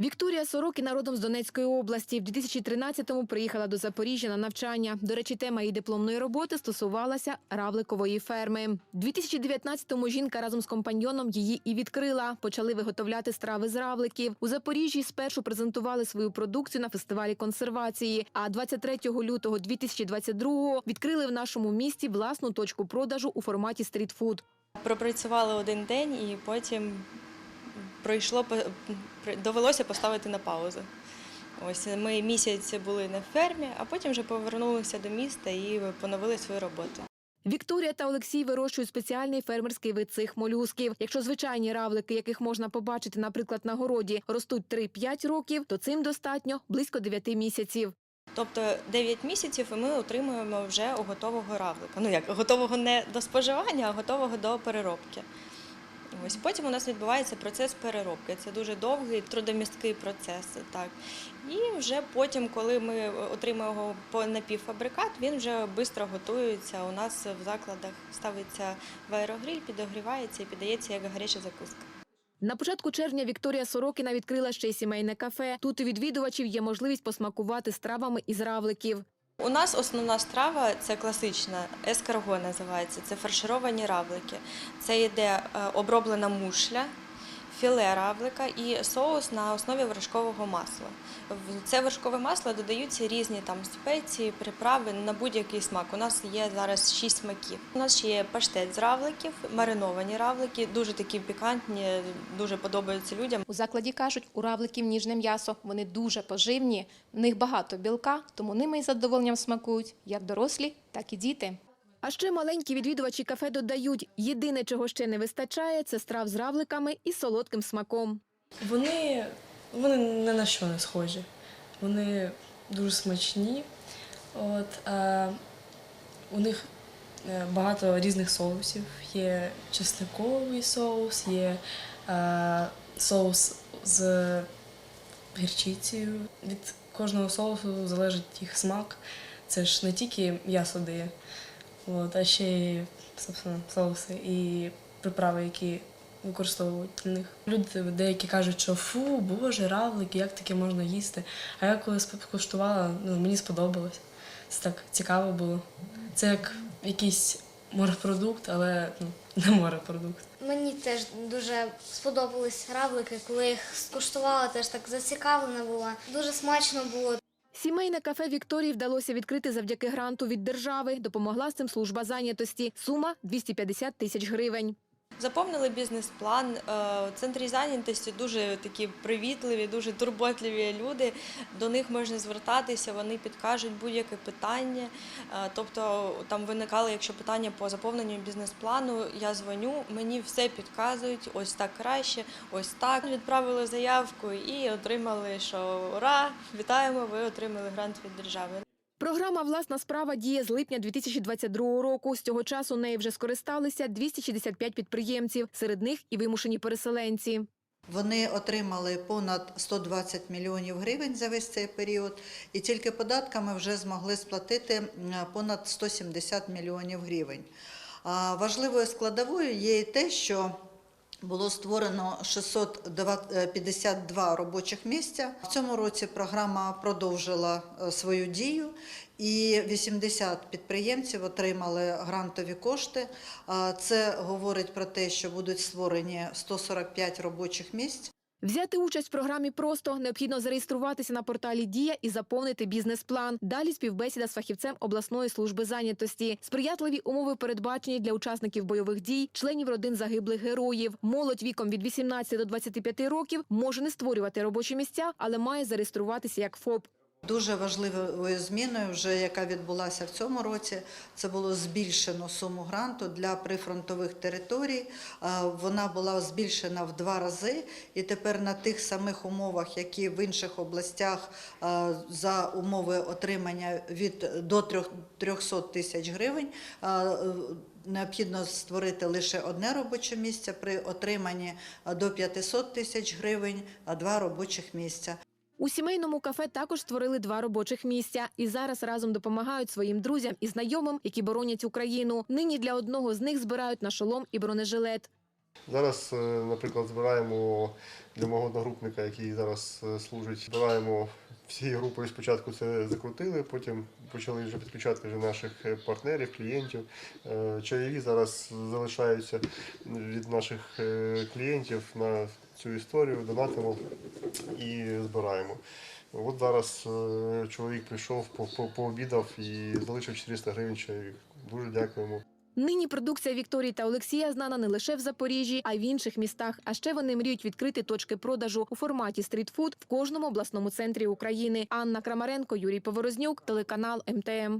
Вікторія Сорокіна родом з Донецької області. В 2013-му приїхала до Запоріжжя на навчання. До речі, тема її дипломної роботи стосувалася равликової ферми. У 2019-му жінка разом з компаньйоном її і відкрила. Почали виготовляти страви з равликів. У Запоріжжі спершу презентували свою продукцію на фестивалі консервації. А 23 лютого 2022-го відкрили в нашому місті власну точку продажу у форматі стрітфуд. Пропрацювали один день і потім пройшло довелося поставити на паузу. Ось ми місяць були на фермі, а потім вже повернулися до міста і поновили свою роботу. Вікторія та Олексій вирощують спеціальний фермерський вид цих молюсків. Якщо звичайні равлики, яких можна побачити, наприклад, на городі, ростуть 3-5 років, то цим достатньо близько 9 місяців. Тобто 9 місяців і ми отримуємо вже готового равлика. Ну як готового не до споживання, а готового до переробки. Ось потім у нас відбувається процес переробки. Це дуже довгий, трудомісткий процес. Так. І вже потім, коли ми отримуємо по- напівфабрикат, він вже швидко готується. У нас в закладах ставиться в аерогриль, підогрівається і підається як гаряча закуска. На початку червня Вікторія Сорокіна відкрила ще й сімейне кафе. Тут у відвідувачів є можливість посмакувати стравами із равликів. У нас основна страва це класична, ескарго називається. Це фаршировані равлики. Це йде е, оброблена мушля, філе равлика і соус на основі вершкового масла. В це вершкове масло додаються різні там спеції, приправи на будь-який смак. У нас є зараз шість смаків. У нас ще є паштет з равликів, мариновані равлики, дуже такі пікантні, дуже подобаються людям. У закладі кажуть, у равликів ніжне м'ясо. Вони дуже поживні, в них багато білка, тому ними із задоволенням смакують як дорослі, так і діти. А ще маленькі відвідувачі кафе додають, єдине, чого ще не вистачає, це страв з равликами і солодким смаком. Вони, вони ні на що не схожі. Вони дуже смачні. От, а у них е, багато різних соусів. Є чесниковий соус, є е, соус з гірчицею. Від кожного соусу залежить їх смак. Це ж не тільки м'ясо дає, от, а ще й собственно, соуси і приправи, які використовують для них. Люди деякі кажуть, що фу, боже, равлики, як таке можна їсти. А я коли скуштувала, ну, мені сподобалось. Це так цікаво було. Це як якийсь морепродукт, але ну, не морепродукт. Мені теж дуже сподобались равлики, коли їх скуштувала, теж так зацікавлена була. Дуже смачно було. Сімейне кафе Вікторії вдалося відкрити завдяки гранту від держави. Допомогла з цим служба зайнятості. Сума 250 тисяч гривень. Заповнили бізнес-план. Е, В центрі зайнятості дуже такі привітливі, дуже турботливі люди. До них можна звертатися, вони підкажуть будь-яке питання. Е, Тобто там виникали, якщо питання по заповненню бізнес-плану, я дзвоню, мені все підказують, ось так краще, ось так. Відправили заявку і отримали, що ура, вітаємо, ви отримали грант від держави. Програма Власна справа діє з липня 2022 року. З цього часу нею вже скористалися 265 підприємців. Серед них і вимушені переселенці. Вони отримали понад 120 мільйонів гривень за весь цей період, і тільки податками вже змогли сплатити понад 170 мільйонів гривень. Важливою складовою є і те, що було створено 652 робочих місця. В цьому році програма продовжила е, свою дію, і 80 підприємців отримали грантові кошти. Це говорить про те, що будуть створені 145 робочих місць. Взяти участь в програмі просто необхідно зареєструватися на порталі Дія і заповнити бізнес-план. Далі співбесіда з фахівцем обласної служби зайнятості. Сприятливі умови передбачені для учасників бойових дій, членів родин загиблих героїв. Молодь віком від 18 до 25 років може не створювати робочі місця, але має зареєструватися як ФОП. Дуже важливою зміною, вже яка відбулася в цьому році, це було збільшено суму гранту для прифронтових територій. Вона була збільшена в два рази, і тепер на тих самих умовах, які в інших областях за умови отримання від до трьох- 300 тисяч гривень. Необхідно створити лише одне робоче місце при отриманні до 500 тисяч гривень, а два робочих місця. У сімейному кафе також створили два робочих місця і зараз разом допомагають своїм друзям і знайомим, які боронять Україну. Нині для одного з них збирають на шолом і бронежилет. Зараз, е, наприклад, збираємо для мого одногрупника, який зараз е, служить. Збираємо всією групою спочатку це закрутили, потім почали вже підключати вже наших е, партнерів, клієнтів. Чайові зараз залишаються від наших клієнтів на цю історію, донатимо і збираємо. От зараз е, чоловік прийшов, по- по- пообідав і залишив 400 гривень чайових. Дуже дякуємо. Нині продукція Вікторії та Олексія знана не лише в Запоріжжі, а й в інших містах. А ще вони мріють відкрити точки продажу у форматі стрітфуд в кожному обласному центрі України. Анна Крамаренко, Юрій Поворознюк, телеканал МТМ.